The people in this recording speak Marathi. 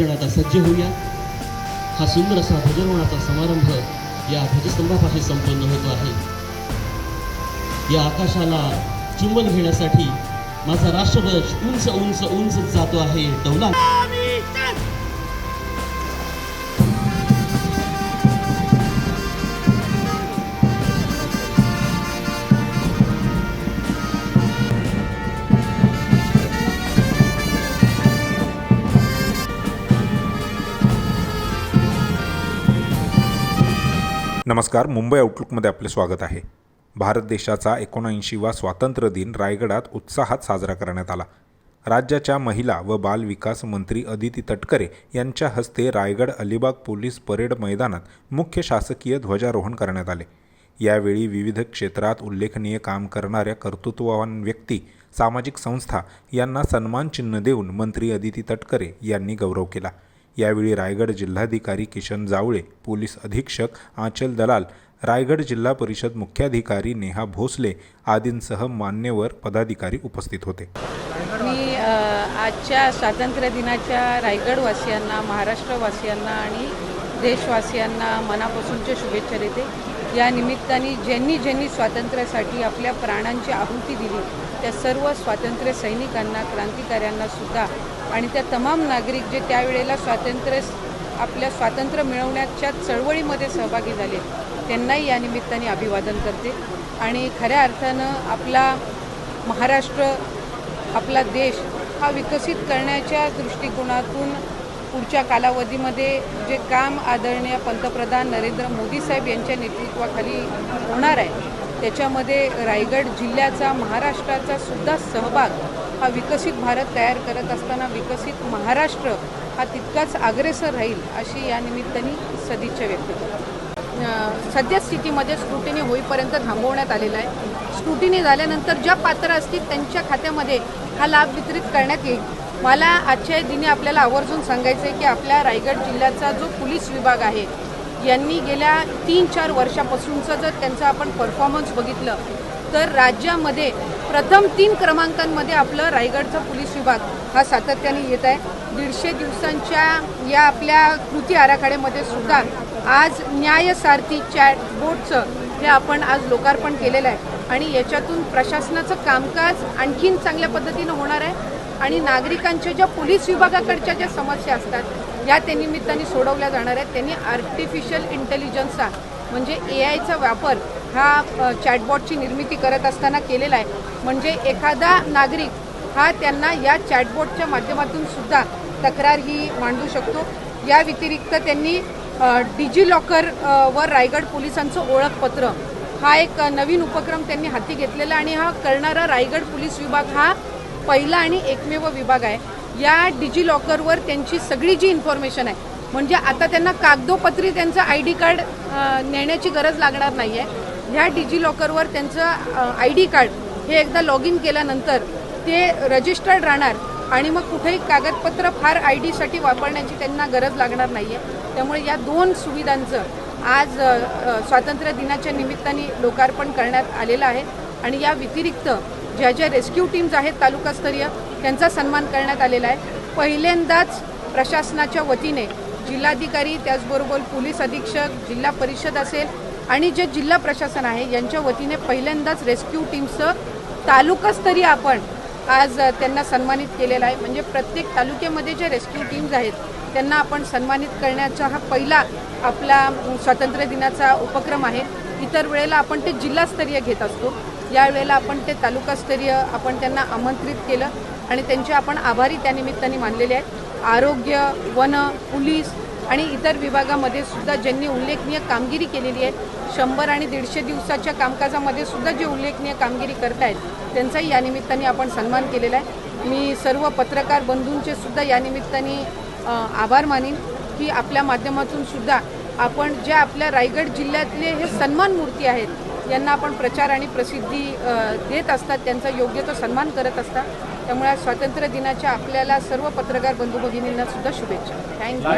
सर्वजण आता सज्ज होऊया. हा सुंदर असा भजनवणाचा समारंभ या ध्वजस्तंभापाशी संपन्न होतो आहे. या आकाशाला चुंबन घेण्यासाठी माझा राष्ट्रध्वज उंच उंच उंच जातो आहे. डौला नमस्कार मुंबई आउटलुकमध्ये आपले स्वागत आहे. भारत देशाचा एकोणऐंशीवा स्वातंत्र्य दिन रायगडात उत्साहात साजरा करण्यात आला. राज्याच्या महिला व बाल विकास मंत्री अदिती तटकरे यांच्या हस्ते रायगड अलिबाग पोलीस परेड मैदानात मुख्य शासकीय ध्वजारोहण करण्यात आले. यावेळी विविध क्षेत्रात उल्लेखनीय काम करणाऱ्या कर्तृत्ववान व्यक्ती सामाजिक संस्था यांना सन्मानचिन्ह देऊन मंत्री अदिती तटकरे यांनी गौरव केला. यावेळी रायगड जिल्हाधिकारी किशन जावळे पोलीस अधीक्षक आंचल दलाल रायगड जिल्हा परिषद मुख्याधिकारी नेहा भोसले आदींसह मान्यवर पदाधिकारी उपस्थित होते. मी आजच्या स्वातंत्र्य दिनाच्या रायगडवासियांना महाराष्ट्रवासियांना आणि देशवासियांना मनापासूनच्या शुभेच्छा देते. या निमित्ताने ज्यांनी ज्यांनी स्वातंत्र्यासाठी आपल्या प्राणांची आहुती दिली त्या सर्व स्वातंत्र्य सैनिकांना क्रांतिकाऱ्यांना सुद्धा आणि त्या तमाम नागरिक जे त्यावेळेला स्वातंत्र्य आपल्या स्वातंत्र्य मिळवण्याच्या चळवळीमध्ये सहभागी झाले त्यांनाही या निमित्ताने अभिवादन करते. आणि खऱ्या अर्थानं आपला महाराष्ट्र आपला देश हा विकसित करण्याच्या दृष्टिकोनातून पुढच्या कालावधीमध्ये जे काम आदरणीय पंतप्रधान नरेंद्र मोदी साहेब यांच्या नेतृत्वाखाली होणार आहे त्याच्यामध्ये रायगड जिल्ह्याचा महाराष्ट्राचा सुद्धा सहभाग हा विकसित भारत तयार करत असताना विकसित महाराष्ट्र हा तितकाच अग्रेसर राहील अशी या निमित्ताने सदिच्छा व्यक्त केली. सद्यस्थितीमध्ये सध्या स्थितीमध्ये स्क्रुटिनी होईपर्यंत थांबवण्यात आलेला आहे. स्क्रुटिनी झाल्यानंतर ज्या पात्र असतील त्यांच्या खात्यामध्ये हा लाभ वितरित करण्यात येईल. मला आजच्या दिनी आपल्याला आवर्जून सांगायचं आहे की आपल्या रायगड जिल्ह्याचा जो पोलीस विभाग आहे यांनी गेल्या तीन चार वर्षापासूनचं जर त्यांचा आपण परफॉर्मन्स बघितलं तर राज्यामध्ये प्रथम तीन क्रमांकांमध्ये आपलं रायगडचा पोलीस विभाग हा सातत्याने येत आहे. दीडशे दिवसांच्या या आपल्या कृती आराखड्यामध्ये सुद्धा आज न्यायसारथी चॅट बोर्डचं हे आपण आज लोकार्पण केलेलं आहे. आणि याच्यातून प्रशासनाचं कामकाज आणखीन चांगल्या पद्धतीनं होणार आहे. आणि नागरिकांच्या ज्या पोलीस विभागाकडच्या ज्या समस्या असतात या त्या निमित्ताने सोडवल्या जाणार आहेत. त्यांनी आर्टिफिशियल इंटेलिजन्सचा म्हणजे ए आयचा वापर हा चॅटबॉटची निर्मिती करत असताना केलेला आहे. म्हणजे एखादा नागरिक हा त्यांना या चॅटबॉटच्या माध्यमातून सुद्धा तक्रार ही मांडू शकतो. या व्यतिरिक्त त्यांनी डिजी लॉकर वर रायगड पोलिसांचं ओळखपत्र हा एक नवीन उपक्रम त्यांनी हाती घेतलेला आणि हा करणारा रायगड पोलीस विभाग हा पहिला आणि एकमेव विभाग आहे. या डिजी लॉकरवर त्यांची सगळी जी इन्फॉर्मेशन आहे म्हणजे आता त्यांना कागदोपत्री त्यांचं आय डी कार्ड नेण्याची गरज लागणार नाही आहे ह्या डिजी लॉकरवर त्यांचं आय डी कार्ड हे एकदा लॉग इन केल्यानंतर ते रजिस्टर्ड राहणार आणि मग कुठेही कागदपत्र फार आय डीसाठी वापरण्याची त्यांना गरज लागणार नाही आहे त्यामुळे या दोन सुविधांचं आज स्वातंत्र्य दिनाच्या निमित्ताने लोकार्पण करण्यात आलेलं आहे. आणि या व्यतिरिक्त ज्या ज्या रेस्क्यू टीम्स आहेत तालुकास्तरीय त्यांचा सन्मान करण्यात आलेला आहे. पहिल्यांदाच प्रशासनाच्या वतीने जिल्हाधिकारी त्याचबरोबर पोलीस अधीक्षक जिल्हा परिषद असेल आणि जे जिल्हा प्रशासन आहे यांच्या वतीने पहिल्यांदाच रेस्क्यू टीमचं तालुकास्तरीय आपण आज त्यांना सन्मानित केलेलं आहे. म्हणजे प्रत्येक तालुक्यामध्ये जे रेस्क्यू टीम्स आहेत त्यांना आपण सन्मानित करण्याचा हा पहिला आपला स्वातंत्र्य दिनाचा उपक्रम आहे. इतर वेळेला आपण ते जिल्हास्तरीय घेत असतो. यावेळेला आपण ते तालुकास्तरीय आपण त्यांना आमंत्रित केलं. आणि त्यांचे आपण आभारी त्यानिमित्ताने मानलेले आहेत. आरोग्य वन पोलीस आणि इतर विभागामध्ये सुद्धा ज्यांनी उल्लेखनीय कामगिरी केलेली आहे शंभर आणि दीडशे दिवसाच्या कामकाजामध्ये सुद्धा जे उल्लेखनीय कामगिरी करतायत त्यांचाही या निमित्ताने आपण सन्मान केलेला आहे. मी सर्व पत्रकार बंधूंचे सुद्धा या निमित्ताने आभार मानीन की आपल्या माध्यमातून सुद्धा आपण ज्या आपल्या रायगड जिल्ह्यातले हे सन्मान मूर्ती आहेत यांना आपण प्रचार आणि प्रसिद्धी देत असतात त्यांचा योग्य तो सन्मान करत असतात. त्यामुळे स्वातंत्र्य दिनाच्या आपल्याला सर्व पत्रकार बंधू भगिनींना सुद्धा शुभेच्छा. थँक्यू